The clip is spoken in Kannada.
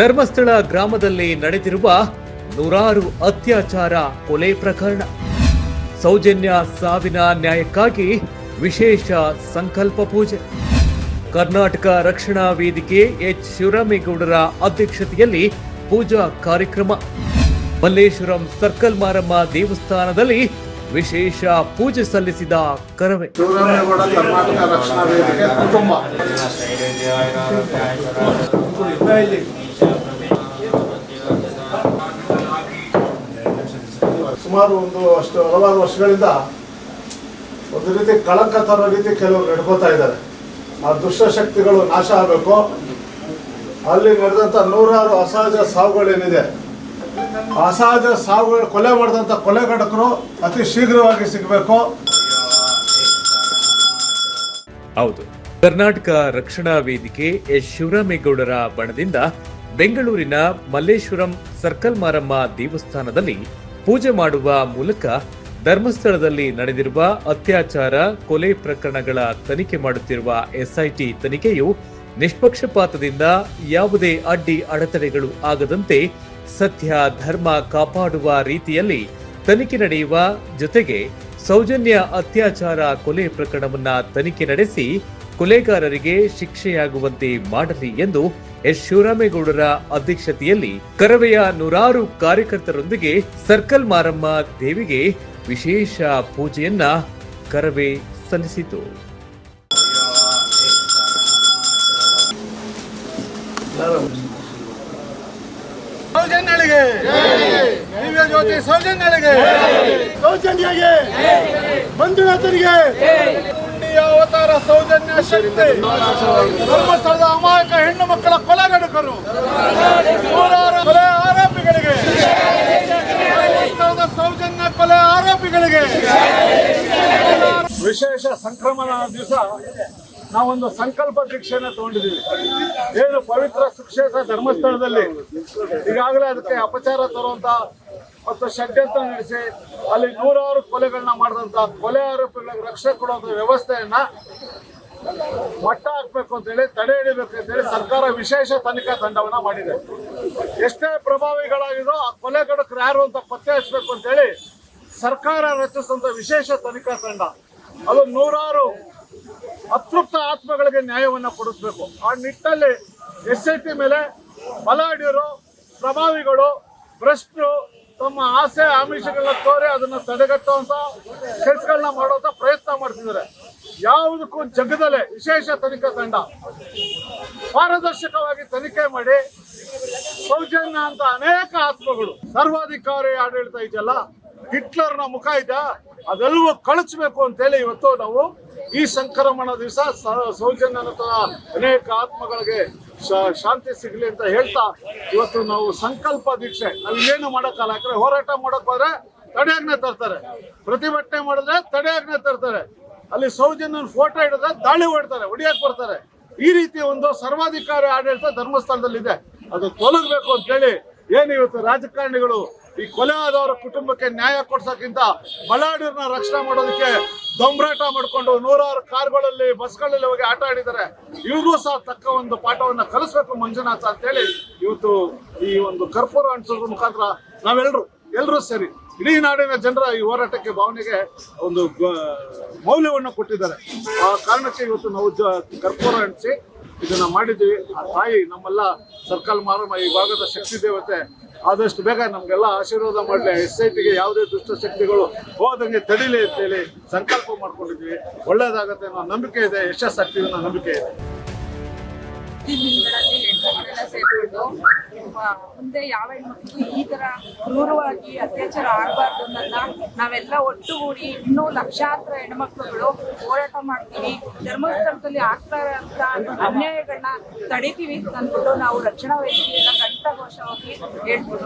ಧರ್ಮಸ್ಥಳ ಗ್ರಾಮದಲ್ಲಿ ನಡೆದಿರುವ ನೂರಾರು ಅತ್ಯಾಚಾರ ಕೊಲೆ ಪ್ರಕರಣ. ಸೌಜನ್ಯ ಸಾವಿನ ನ್ಯಾಯಕ್ಕಾಗಿ ವಿಶೇಷ ಸಂಕಲ್ಪ ಪೂಜೆ. ಕರ್ನಾಟಕ ರಕ್ಷಣಾ ವೇದಿಕೆ ಎಚ್. ಶಿವರಾಮೇಗೌಡರ ಅಧ್ಯಕ್ಷತೆಯಲ್ಲಿ ಪೂಜಾ ಕಾರ್ಯಕ್ರಮ. ಮಲ್ಲೇಶ್ವರಂ ಸರ್ಕಲ್ ಮಾರಮ್ಮ ದೇವಸ್ಥಾನದಲ್ಲಿ ವಿಶೇಷ ಪೂಜೆ ಸಲ್ಲಿಸಿದ ಕರವೇ. ಕರ್ನಾಟಕ ರಕ್ಷಣಾ ವೇದಿಕೆ ಕುಟುಂಬ. ಸುಮಾರು ಒಂದು ಅಷ್ಟು ಹಲವಾರು ವರ್ಷಗಳಿಂದ ಒಂದು ರೀತಿ ಕಳಂಕ ತರೋ ರೀತಿ ಕೆಲವರು ನಡ್ಕೋತಾ ಇದ್ದಾರೆ. ಆ ದುಷ್ಟಶಕ್ತಿಗಳು ನಾಶ ಆಗಬೇಕು. ಅಲ್ಲಿ ನಡೆದಂಥ ನೂರಾರು ಅಸಹಜ ಸಾವುಗಳೇನಿದೆ? ಅಸಹಜ ಸಾವುಗಳು ಕೊಲೆ ಮಾಡಿದಂಥ ಕೊಲೆಗಡಕರು ಅತಿ ಶೀಘ್ರವಾಗಿ ಸಿಗಬೇಕು. ಹೌದು. ಕರ್ನಾಟಕ ರಕ್ಷಣಾ ವೇದಿಕೆ ಎಸ್ ಶಿವರಾಮೇಗೌಡರ ಬಣದಿಂದ ಬೆಂಗಳೂರಿನ ಮಲ್ಲೇಶ್ವರಂ ಸರ್ಕಲ್ ಮಾರಮ್ಮ ದೇವಸ್ಥಾನದಲ್ಲಿ ಪೂಜೆ ಮಾಡುವ ಮೂಲಕ ಧರ್ಮಸ್ಥಳದಲ್ಲಿ ನಡೆದಿರುವ ಅತ್ಯಾಚಾರ, ಕೊಲೆ ಪ್ರಕರಣಗಳ ತನಿಖೆ ಮಾಡುತ್ತಿರುವ ಎಸ್ಐಟಿ ತನಿಖೆಯು ನಿಷ್ಪಕ್ಷಪಾತದಿಂದ ಯಾವುದೇ ಅಡ್ಡಿ ಅಡೆತಡೆಗಳು ಆಗದಂತೆ ಸತ್ಯ, ಧರ್ಮ ಕಾಪಾಡುವ ರೀತಿಯಲ್ಲಿ ತನಿಖೆ ನಡೆಯುವ ಜೊತೆಗೆ ಸೌಜನ್ಯ ಅತ್ಯಾಚಾರ, ಕೊಲೆ ಪ್ರಕರಣವನ್ನ ತನಿಖೆ ನಡೆಸಿ ಕೊಲೆಗಾರರಿಗೆ ಶಿಕ್ಷೆಯಾಗುವಂತೆ ಮಾಡಲಿ ಎಂದು ಎಸ್. ಶಿವರಾಮೇಗೌಡರ ಅಧ್ಯಕ್ಷತೆಯಲ್ಲಿ ಕರವೆಯ ನೂರಾರು ಕಾರ್ಯಕರ್ತರೊಂದಿಗೆ ಸರ್ಕಲ್ ಮಾರಮ್ಮ ದೇವಿಗೆ ವಿಶೇಷ ಪೂಜೆಯನ್ನ ಕರವೇ ಸಲ್ಲಿಸಿತು. ಸೌಜನ್ಯಳಿಗೆ! ದಿವ್ಯ ಮಂಜುನಾಥನಿಗೆ! ಅವತಾರ ಸೌಜನ್ಯ ಶಕ್ತಿ. ಧರ್ಮಸ್ಥಳದ ಅಮಾಯಕ ಹೆಣ್ಣು ಮಕ್ಕಳ ಕೊಲೆಗಡುಕರು ನೂರಾರು ಕೊಲೆ ಆರೋಪಿಗಳಿಗೆ. ಸೌಜನ್ಯ ಕೊಲೆ ಆರೋಪಿಗಳಿಗೆ. ವಿಶೇಷ ಸಂಕ್ರಮಣ ದಿವಸ. ನಾವೊಂದು ಸಂಕಲ್ಪ ದೀಕ್ಷೆನ ತಗೊಂಡಿದ್ದೀವಿ. ಏನು ಪವಿತ್ರ ಸುಕ್ಷೇತ್ರ ಧರ್ಮಸ್ಥಳದಲ್ಲಿ ಈಗಾಗಲೇ ಅದಕ್ಕೆ ಅಪಚಾರ ತರುವಂತ ಮತ್ತು ಷಡ್ಯಂತ್ರ ನಡೆಸಿ ಅಲ್ಲಿ ನೂರಾರು ಕೊಲೆಗಳನ್ನ ಮಾಡಿದಂತ ಕೊಲೆ ಆರೋಪಿಗಳಿಗೆ ರಕ್ಷಣೆ ಕೊಡುವಂತ ವ್ಯವಸ್ಥೆಯನ್ನ ಮಟ್ಟ ಹಾಕ್ಬೇಕು ಅಂತೇಳಿ ತಡೆ ಹಿಡಿಬೇಕು ಅಂತೇಳಿ ಸರ್ಕಾರ ವಿಶೇಷ ತನಿಖಾ ತಂಡವನ್ನ ಮಾಡಿದೆ. ಎಷ್ಟೇ ಪ್ರಭಾವಿಗಳಾಗಿದ್ರು ಆ ಕೊಲೆಗಡಕರು ಯಾರು ಅಂತ ಪತ್ತೆ ಹಚ್ಚಬೇಕು ಅಂತೇಳಿ ಸರ್ಕಾರ ರಚಿಸಿದಂತ ವಿಶೇಷ ತನಿಖಾ ತಂಡ. ಅದು ನೂರಾರು ಅತೃಪ್ತ ಆತ್ಮಗಳಿಗೆ ನ್ಯಾಯವನ್ನ ಕೊಡಿಸ್ಬೇಕು. ಆ ನಿಟ್ಟಲ್ಲಿ ಎಸ್ ಐ ಟಿ ಮೇಲೆ ಬಲಾಢ್ಯರು ಪ್ರಭಾವಿಗಳು, ಭ್ರಷ್ಟರು ತಮ್ಮ ಆಸೆ, ಆಮಿಷಗಳನ್ನ ತೋರಿ ಅದನ್ನ ತಡೆಗಟ್ಟುವಂತ ಕೆಲಸಗಳನ್ನ ಮಾಡುವಂತ ಪ್ರಯತ್ನ ಮಾಡ್ತಿದ್ದಾರೆ. ಯಾವುದಕ್ಕೂ ಜಗದಲ್ಲೇ ವಿಶೇಷ ತನಿಖಾ ತಂಡ. ಪಾರದರ್ಶಕವಾಗಿ ತನಿಖೆ ಮಾಡಿ ಸೌಜನ್ಯ ಅಂತ ಅನೇಕ ಆತ್ಮಗಳು. ಸರ್ವಾಧಿಕಾರಿ ಆಡಳಿತ ಇದೆಯಲ್ಲ, ಹಿಟ್ಲರ್ನ ಮುಖ ಇದೆ, ಅದೆಲ್ಲವೂ ಕಳಿಸ್ಬೇಕು ಅಂತೇಳಿ ಇವತ್ತು ನಾವು ಈ ಸಂಕ್ರಮಣ ದಿವಸ ಸೌಜನ್ಯನಂತಹ ಅನೇಕ ಆತ್ಮಗಳಿಗೆ ಶಾಂತಿ ಸಿಗ್ಲಿ ಅಂತ ಹೇಳ್ತಾ ಇವತ್ತು ನಾವು ಸಂಕಲ್ಪ ದೀಕ್ಷೆ. ನಾವು ಏನು ಮಾಡೋಕ್ಕಲ್ಲ ಯಾಕಂದ್ರೆ ಹೋರಾಟ ಮಾಡಕ್ ಹೋದ್ರೆ ತರ್ತಾರೆ. ಪ್ರತಿಭಟನೆ ಮಾಡಿದ್ರೆ ತಡೆಯಾಜ್ಞೆ ತರ್ತಾರೆ. ಅಲ್ಲಿ ಸೌಜನ್ಯನ ಫೋಟೋ ಹಿಡಿದ್ರೆ ದಾಳಿ ಹೊಡ್ತಾರೆ, ಹೊಡಿಯಕ್ ಬರ್ತಾರೆ. ಈ ರೀತಿ ಒಂದು ಸರ್ವಾಧಿಕಾರಿ ಆಡಳಿತ ಧರ್ಮಸ್ಥಳದಲ್ಲಿದೆ. ಅದು ತೊಲಗಬೇಕು ಅಂತೇಳಿ ಏನು ಇವತ್ತು ರಾಜಕಾರಣಿಗಳು ಈ ಕೊಲೆ ಆದವರ ಕುಟುಂಬಕ್ಕೆ ನ್ಯಾಯ ಕೊಡ್ಸೋಕ್ಕಿಂತ ಬಲಾಢ್ಯರನ್ನ ರಕ್ಷಣೆ ಮಾಡೋದಕ್ಕೆ ದೊಂಬರಾಟ ಮಾಡ್ಕೊಂಡು ನೂರಾರು ಕಾರ್ಗಳಲ್ಲಿ, ಬಸ್ಗಳಲ್ಲಿ ಹೋಗಿ ಆಟ ಆಡಿದ್ದಾರೆ. ಇವ್ರಿಗೂ ಸಹ ತಕ್ಕ ಒಂದು ಪಾಠವನ್ನ ಕಲಿಸ್ಬೇಕು ಮಂಜುನಾಥ ಅಂತೇಳಿ ಇವತ್ತು ಈ ಒಂದು ಕರ್ಪೂರ ಅಂಟಿಸೋದ್ರ ಮುಖಾಂತರ ನಾವೆಲ್ಲರೂ ಎಲ್ಲರೂ ಸೇರಿ ಇಡೀ ನಾಡಿನ ಜನರ ಈ ಹೋರಾಟಕ್ಕೆ ಭಾವನೆಗೆ ಒಂದು ಮೌಲ್ಯವನ್ನು ಕೊಟ್ಟಿದ್ದಾರೆ. ಆ ಕಾರಣಕ್ಕೆ ಇವತ್ತು ನಾವು ಕರ್ಪೂರ ಅಂಟಿಸಿ ಇದನ್ನ ಮಾಡಿದ್ವಿ ಆ ತಾಯಿ ನಮ್ಮೆಲ್ಲ ಸರ್ಕಲ್ ಮಾರಮ್ಮ ಈ ಭಾಗದ ಶಕ್ತಿ ದೇವತೆ ಆದಷ್ಟು ಬೇಗ ನಮ್ಗೆಲ್ಲ ಆಶೀರ್ವಾದ ಮಾಡಲಿ. ಎಸ್ ಐ ಟಿಗೆ ಯಾವುದೇ ದುಷ್ಟಶಕ್ತಿಗಳು ಹೋದಂಗೆ ತಡಿಲಿ ಅಂತೇಳಿ ಸಂಕಲ್ಪ ಮಾಡ್ಕೊಂಡಿದ್ವಿ ಒಳ್ಳೇದಾಗತ್ತೆ ಅನ್ನೋ ನಂಬಿಕೆ ಇದೆ. ಯಶಸ್ಸಾಗ್ತೀವಿ ಅನ್ನೋ ನಂಬಿಕೆ ಇದೆ. ಮುಂದೆ ಯಾವ ಹೆಣ್ಮಕ್ಳು ಈ ತರ ಕ್ರೂರವಾಗಿ ಅತ್ಯಾಚಾರ ಆಗಬಾರ್ದು ಅನ್ನೋದನ್ನ ನಾವೆಲ್ಲ ಒಟ್ಟುಗೂಡಿ ಇನ್ನೂ ಲಕ್ಷಾಂತರ ಹೆಣ್ಮಕ್ಳುಗಳು ಹೋರಾಟ ಮಾಡ್ತೀವಿ, ಧರ್ಮಸ್ಥಳದಲ್ಲಿ ಆಗ್ತಾ ಇರೋಂಥ ಅನ್ಯಾಯಗಳನ್ನ ತಡಿತೀವಿ ಅಂತ ಅಂದ್ಬಿಟ್ಟು ನಾವು ರಕ್ಷಣಾ ವೇದಿಕೆಯಿಂದ ಕಂಠಘೋಷವಾಗಿ ಹೇಳ್ತೀವಿ.